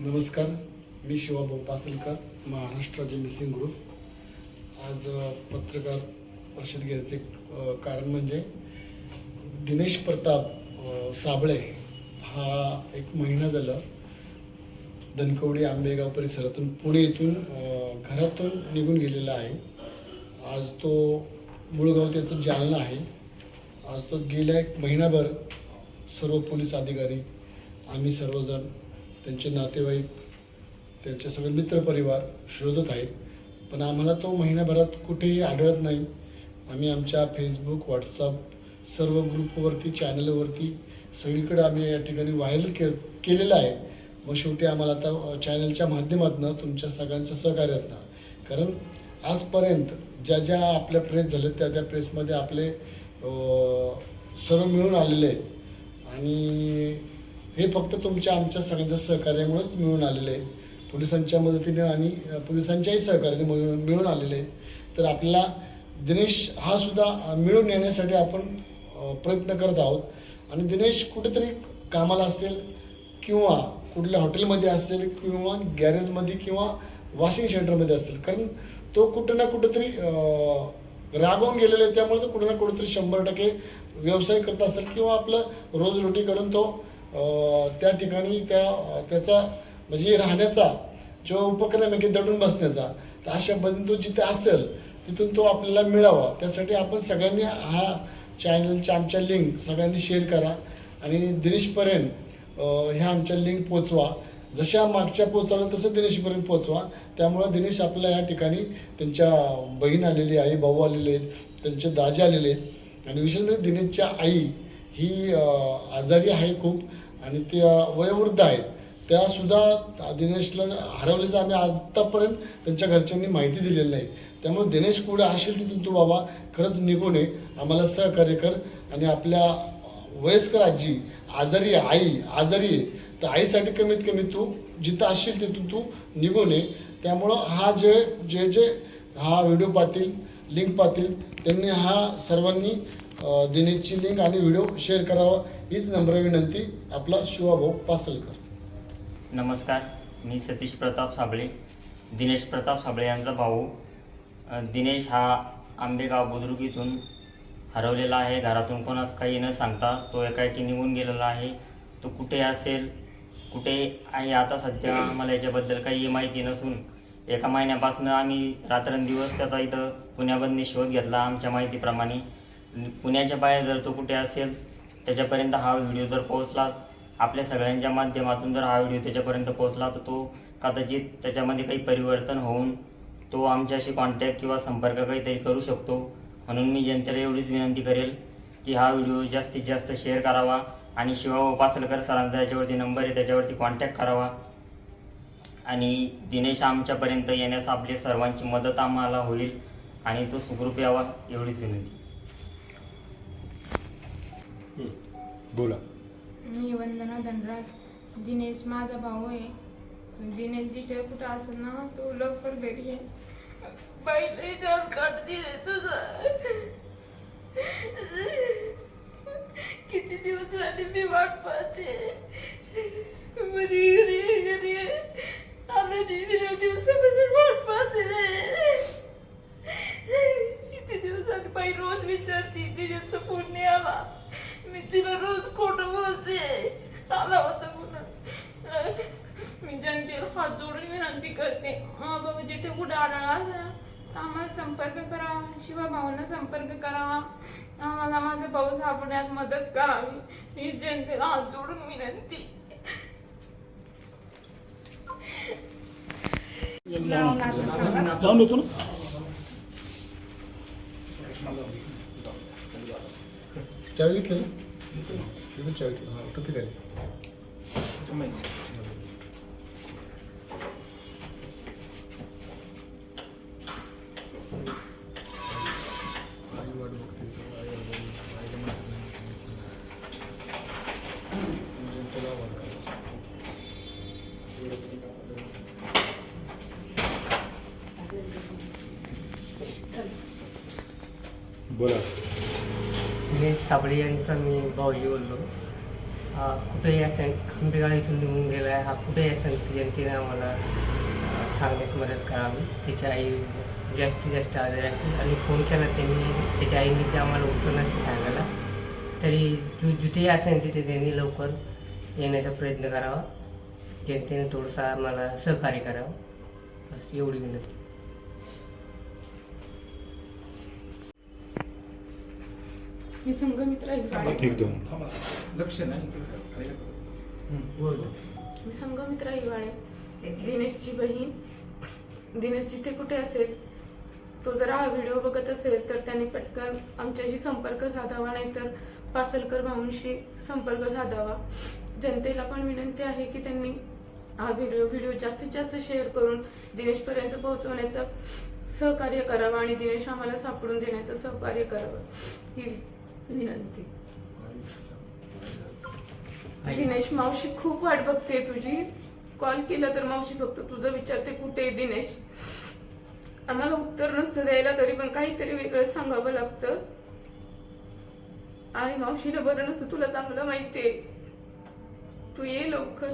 नमस्कार मी शिवाभाऊ पासलकर महाराष्ट्र राज्य missing group. आज पत्रकार परिषद घ्यायचे कारण म्हणजे दिनेश प्रताप साबळे हा एक महिना झाला धनकवडी आंबेगाव परिसरातून पुणे येथून घरातून निघून गेलेला आहे. आज तो मुळगाव त्याचं जालना आहे. आज तो गेल्या एक महिनाभर सर्व पोलीस अधिकारी आम्ही सर्वजण त्यांचे नातेवाईक त्यांचे सगळे मित्रपरिवार शोधत आहे. पण आम्हाला तो महिन्याभरात कुठेही आढळत नाही. आम्ही आमच्या फेसबुक व्हॉट्सअप सर्व ग्रुपवरती चॅनलवरती सगळीकडे आम्ही या ठिकाणी व्हायरल के केलेलं आहे. मग शेवटी आम्हाला आता चॅनलच्या माध्यमातून तुमच्या सगळ्यांच्या सहकार्यातनं कारण आजपर्यंत ज्या ज्या आपल्या प्रेस झाल्या त्या त्या प्रेसमध्ये आपले सर्व मिळून आलेले आहेत. आणि हे फक्त तुमच्या आमच्या सगळ्यांच्या सहकार्यामुळेच मिळून आलेले आहे पोलिसांच्या मदतीने आणि पोलिसांच्याही सहकार्याने मिळून मिळून आलेले आहे तर आपल्याला दिनेश हा सुद्धा मिळून येण्यासाठी आपण प्रयत्न करत आहोत. आणि दिनेश कुठेतरी कामाला असेल किंवा कुठल्या हॉटेलमध्ये असेल किंवा गॅरेजमध्ये किंवा वॉशिंग सेंटरमध्ये असेल. कारण तो कुठं ना कुठंतरी राबवून रागवून गेलेला आहे. त्यामुळे तो कुठं ना कुठंतरी शंभर टक्के व्यवसाय करत असेल किंवा आपलं रोजरोटी करून तो त्या ठिकाणी त्या त्याचा म्हणजे राहण्याचा जो उपक्रम आहे की दडून बसण्याचा तर अशा पद्धतीने तो जिथे असेल तिथून तो आपल्याला मिळावा. त्यासाठी आपण सगळ्यांनी हा चॅनलच्या आमच्या लिंक सगळ्यांनी शेअर करा. आणि दिनेशपर्यंत ह्या आमच्या लिंक पोचवा. जशा मागच्या पोचवल्या तसं दिनेशपर्यंत पोचवा. त्यामुळं दिनेश आपल्या या ठिकाणी त्यांच्या बहीण आलेली आई भाऊ आलेले आहेत त्यांचे दाजे आलेले आहेत. आणि विशेष म्हणजे दिनेशच्या आई ही आजारी आहे खूप. आणि त्या वयोवृद्ध आहेत. त्यासुद्धा दिनेशला हरवल्याचं आम्ही आत्तापर्यंत त्यांच्या घरच्यांनी माहिती दिलेली नाही. त्यामुळे दिनेश कुठे असेल तिथून तू बाबा खरंच निघून ये आम्हाला सहकार्य कर. आणि आपल्या वयस्कर आजी आजारी आहे आई आजारी आहे तर आईसाठी कमीत कमी तू जिथं असशील तिथून तू निघून ये त्यामुळं हा जे जे जे हा व्हिडिओ पाहतील लिंक पाहतील त्यांनी हा सर्वांनी दिनेशची लिंक आणि व्हिडिओ शेअर करावा. हीच नम्र विनंती. आपला शिवाभाऊ पासलकर. नमस्कार. मी सतीश प्रताप साबळे. दिनेश प्रताप साबळे यांचा भाऊ. दिनेश हा आंबेगाव बुद्रुक इथून हरवलेला आहे. घरातून कोणास काही न सांगता तो एकाएकी निघून गेलेला आहे. तो कुठे असेल? कुठे आहे? आता सध्या मला याच्याबद्दल काही माहिती नसून एका महिन्यापासून आम्ही रात्रंदिवस त्याचा इथं पुण्याबंदी शोध घेतला आमच्या माहितीप्रमाणे. पुण्याच्या बाहेर जर तो कुठे असेल त्याच्यापर्यंत हा व्हिडिओ जर पोहोचला आपल्या सगळ्यांच्या माध्यमातून जर हा व्हिडिओ त्याच्यापर्यंत पोहोचला तर तो कदाचित त्याच्यामध्ये काही परिवर्तन होऊन तो आमच्याशी कॉन्टॅक्ट किंवा संपर्क काहीतरी करू शकतो. म्हणून मी जनतेला एवढीच विनंती करेल की हा व्हिडिओ जास्तीत जास्त शेअर करावा आणि शिवा उपासलकर सरांचा याच्यावरती नंबर आहे त्याच्यावरती कॉन्टॅक्ट करावा. आणि दिनेश आमच्यापर्यंत येण्यास आपली सर्वांची मदत आम्हाला होईल आणि तो सुखरूप यावा एवढीच विनंती. बोला. मी वंदना धनराज दिनेश माझा भाऊ आहे. दिनेश जिथे कुठं असेल ना तो लवकर घरी आहे पहिले घर काढते रे तुझं. किती दिवस झाले मी वाट पाहते. घरी घरी आला नाही मी दोन दिवसापासून वाट पाहते रे किती दिवस झाले बाई रोज विचारते तिच्याचा फोन नाही आला मी तिला रोज खोटं बोलते आला होता म्हणून मी जनतेला हात जोडून विनंती करते. मग बाबा जिथे कुठे आढळला आम्हाला संपर्क करा शिवा भावांना संपर्क करावा. आम्हाला माझा भाऊ सापडण्यात मदत करावी. ही जनतेला हात जोडून विनंती. चावी घेतली തീർച്ചയായിട്ടും ആ ഒട്ടത്തിലല്ലേ बोला मी साबळे यांचा मी भाऊजी बोललो. हा कुठेही असेल आंबेगाव इथून निघून गेला आहे हा कुठेही असेल जनतेने आम्हाला सांगण्यास मदत करावी? त्याची आई जास्तीत जास्त आजारी असते आणि फोन केला त्यांनी त्याच्या आईने ते आम्हाला उत्तर नसते सांगायला. तरी तू जिथेही असेल तिथे त्यांनी लवकर येण्याचा प्रयत्न करावा. जनतेने थोडंसं आम्हाला सहकार्य करावं. बस एवढी विनंती. मी संघमित्रा हिवाळे एक दोन लक्ष नाही मी संघमित्रा हिवाळे. दिनेशची बहीण. दिनेश जिथे कुठे असेल? तो जर हा व्हिडिओ बघत असेल तर त्यांनी पटकन आमच्याशी संपर्क साधावा नाहीतर पासलकर भाऊंशी संपर्क साधावा. जनतेला पण विनंती आहे की त्यांनी हा व्हिडिओ व्हिडिओ जास्तीत जास्त शेअर करून दिनेशपर्यंत पोहोचवण्याचं सहकार्य करावं आणि दिनेश आम्हाला सापडून देण्याचं सहकार्य करावं. ही विनंती. दिनेश मावशी खूप वाट बघते तुझी. कॉल केला तर मावशी फक्त तुझं विचारते कुठे आहे दिनेश? आम्हाला उत्तर नसतं द्यायला तरी पण काहीतरी वेगळं सांगावं लागतं. आणि मावशीला बरं नसतं तुला चांगलं माहितीये. तू ये लवकर.